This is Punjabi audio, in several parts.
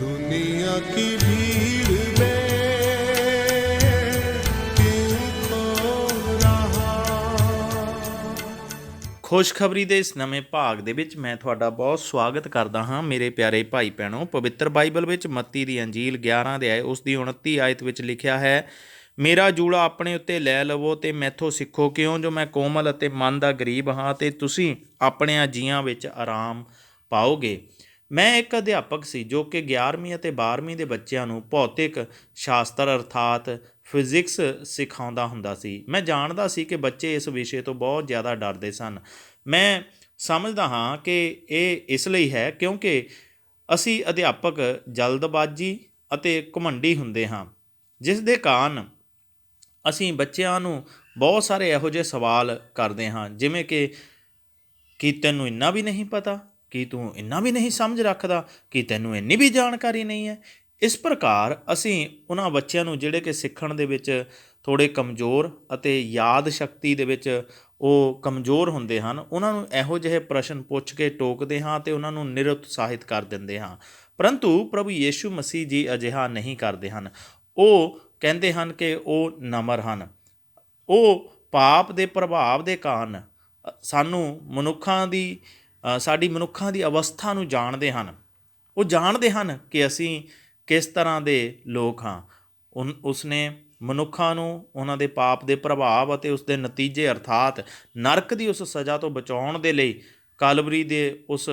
दुनिया की भीड़ में क्यों खो रहा ਖੁਸ਼ਖਬਰੀ ਦੇ ਇਸ ਨਵੇਂ ਭਾਗ ਦੇ ਵਿੱਚ ਮੈਂ ਤੁਹਾਡਾ ਬਹੁਤ ਸਵਾਗਤ ਕਰਦਾ ਹਾਂ ਮੇਰੇ ਪਿਆਰੇ ਭਾਈ ਭੈਣੋ ਪਵਿੱਤਰ ਬਾਈਬਲ ਵਿੱਚ ਮੱਤੀ ਦੀ ਅੰਜੀਲ 11 ਅਧਿਆਇ ਉਸ ਦੀ 29 ਆਇਤ ਵਿੱਚ ਲਿਖਿਆ ਹੈ ਮੇਰਾ ਜੂੜਾ ਆਪਣੇ ਉੱਤੇ ਲੈ ਲਵੋ ਤੇ ਮੈਥੋਂ ਸਿੱਖੋ ਕਿਉਂ ਜੋ ਮੈਂ ਕੋਮਲ ਅਤੇ ਮਨ ਦਾ ਗਰੀਬ ਹਾਂ ਤੇ ਤੁਸੀਂ ਆਪਣਿਆਂ ਜੀਆਂ ਵਿੱਚ ਆਰਾਮ ਪਾਓਗੇ ਮੈਂ ਇੱਕ ਅਧਿਆਪਕ ਸੀ ਜੋ ਕਿ 11ਵੀਂ ਅਤੇ 12ਵੀਂ ਦੇ ਬੱਚਿਆਂ ਨੂੰ ਭੌਤਿਕ ਸ਼ਾਸਤਰ ਅਰਥਾਤ ਫਿਜ਼ਿਕਸ ਸਿਖਾਉਂਦਾ ਹੁੰਦਾ ਸੀ। ਮੈਂ ਜਾਣਦਾ ਸੀ ਕਿ ਬੱਚੇ ਇਸ ਵਿਸ਼ੇ ਤੋਂ ਬਹੁਤ ਜ਼ਿਆਦਾ ਡਰਦੇ ਸਨ। ਮੈਂ ਸਮਝਦਾ ਹਾਂ ਕਿ ਇਹ ਇਸ ਲਈ ਹੈ ਕਿਉਂਕਿ ਅਸੀਂ ਅਧਿਆਪਕ ਜਲਦਬਾਜ਼ੀ ਅਤੇ ਘਮੰਡੀ ਹੁੰਦੇ ਹਾਂ, ਜਿਸ ਦੇ ਕਾਰਨ ਅਸੀਂ ਬੱਚਿਆਂ ਨੂੰ ਬਹੁਤ ਸਾਰੇ ਇਹੋ ਜਿਹੇ ਸਵਾਲ ਕਰਦੇ ਹਾਂ, ਜਿਵੇਂ ਕਿ ਕੀ ਤੈਨੂੰ ਇੰਨਾ ਵੀ ਨਹੀਂ ਪਤਾ? ਕੀ ਤੂੰ ਇੰਨਾ ਵੀ ਨਹੀਂ ਸਮਝ ਰੱਖਦਾ ਕਿ ਤੈਨੂੰ ਇੰਨੀ ਵੀ ਜਾਣਕਾਰੀ ਨਹੀਂ ਹੈ? ਇਸ ਪ੍ਰਕਾਰ ਅਸੀਂ ਉਹਨਾਂ ਬੱਚਿਆਂ ਨੂੰ ਜਿਹੜੇ ਕਿ ਸਿੱਖਣ ਦੇ ਵਿੱਚ ਥੋੜੇ ਕਮਜ਼ੋਰ ਅਤੇ ਯਾਦ ਸ਼ਕਤੀ ਦੇ ਵਿੱਚ ਉਹ ਕਮਜ਼ੋਰ ਹੁੰਦੇ ਹਨ, ਉਹਨਾਂ ਨੂੰ ਇਹੋ ਜਿਹੇ ਪ੍ਰਸ਼ਨ ਪੁੱਛ ਕੇ ਟੋਕਦੇ ਹਾਂ ਤੇ ਉਹਨਾਂ ਨੂੰ ਨਿਰਉਤਸਾਹਿਤ ਕਰ ਦਿੰਦੇ ਹਾਂ। ਪਰੰਤੂ ਪ੍ਰਭੂ ਯੀਸ਼ੂ ਮਸੀਹ ਜੀ ਅਜਿਹਾ ਨਹੀਂ ਕਰਦੇ ਹਨ। ਉਹ ਕਹਿੰਦੇ ਹਨ ਕਿ ਉਹ ਨਮਰ ਹਨ। ਉਹ ਪਾਪ ਦੇ ਪ੍ਰਭਾਵ ਦੇ ਕਾਰਨ ਸਾਨੂੰ ਮਨੁੱਖਾਂ ਦੀ ਸਾਡੀ ਮਨੁੱਖਾਂ ਦੀ ਅਵਸਥਾ ਨੂੰ ਜਾਣਦੇ ਹਨ। ਉਹ ਜਾਣਦੇ ਹਨ ਕਿ ਅਸੀਂ ਕਿਸ ਤਰ੍ਹਾਂ ਦੇ ਲੋਕ ਹਾਂ। ਉਨ- ਉਸਨੇ ਮਨੁੱਖਾਂ ਨੂੰ ਉਹਨਾਂ ਦੇ ਪਾਪ ਦੇ ਪ੍ਰਭਾਵ ਅਤੇ ਉਸ ਦੇ ਨਤੀਜੇ ਅਰਥਾਤ ਨਰਕ ਦੀ ਉਸ ਸਜ਼ਾ ਤੋਂ ਬਚਾਉਣ ਦੇ ਲਈ ਕਾਲਵਰੀ ਦੇ ਉਸ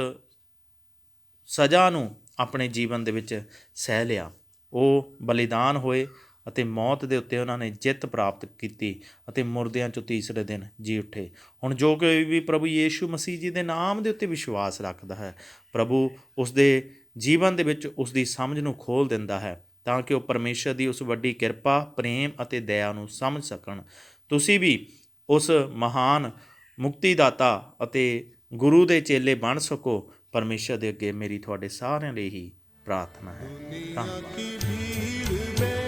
ਸਜ਼ਾ ਨੂੰ ਆਪਣੇ ਜੀਵਨ ਦੇ ਵਿੱਚ ਸਹਿ ਲਿਆ। ਉਹ ਬਲੀਦਾਨ ਹੋਏ। ਅਤੇ ਮੌਤ ਦੇ ਉੱਤੇ ਉਹਨਾਂ ਨੇ ਜਿੱਤ ਪ੍ਰਾਪਤ ਕੀਤੀ ਅਤੇ ਮੁਰਦਿਆਂ ਚੋਂ ਤੀਸਰੇ ਦਿਨ ਜੀ ਉੱਠੇ। ਹੁਣ ਜੋ ਕੋਈ ਵੀ ਪ੍ਰਭੂ ਯੀਸ਼ੂ ਮਸੀਹ ਜੀ ਦੇ ਨਾਮ ਦੇ ਉੱਤੇ ਵਿਸ਼ਵਾਸ ਰੱਖਦਾ ਹੈ, ਪ੍ਰਭੂ ਉਸ ਦੇ ਜੀਵਨ ਦੇ ਵਿੱਚ ਉਸ ਦੀ ਸਮਝ ਨੂੰ ਖੋਲ ਦਿੰਦਾ ਹੈ ਤਾਂ ਕਿ ਉਹ ਪਰਮੇਸ਼ਰ ਦੀ ਉਸ ਵੱਡੀ ਕਿਰਪਾ, ਪ੍ਰੇਮ ਅਤੇ ਦਇਆ ਨੂੰ ਸਮਝ ਸਕਣ। ਤੁਸੀਂ ਵੀ ਉਸ ਮਹਾਨ ਮੁਕਤੀ ਦਾਤਾ ਅਤੇ ਗੁਰੂ ਦੇ ਚੇਲੇ ਬਣ ਸਕੋ। ਪਰਮੇਸ਼ਰ ਦੇ ਅੱਗੇ ਮੇਰੀ ਤੁਹਾਡੇ ਸਾਰਿਆਂ ਲਈ ਹੀ ਪ੍ਰਾਰਥਨਾ ਹੈ। ਧੰਨਵਾਦ।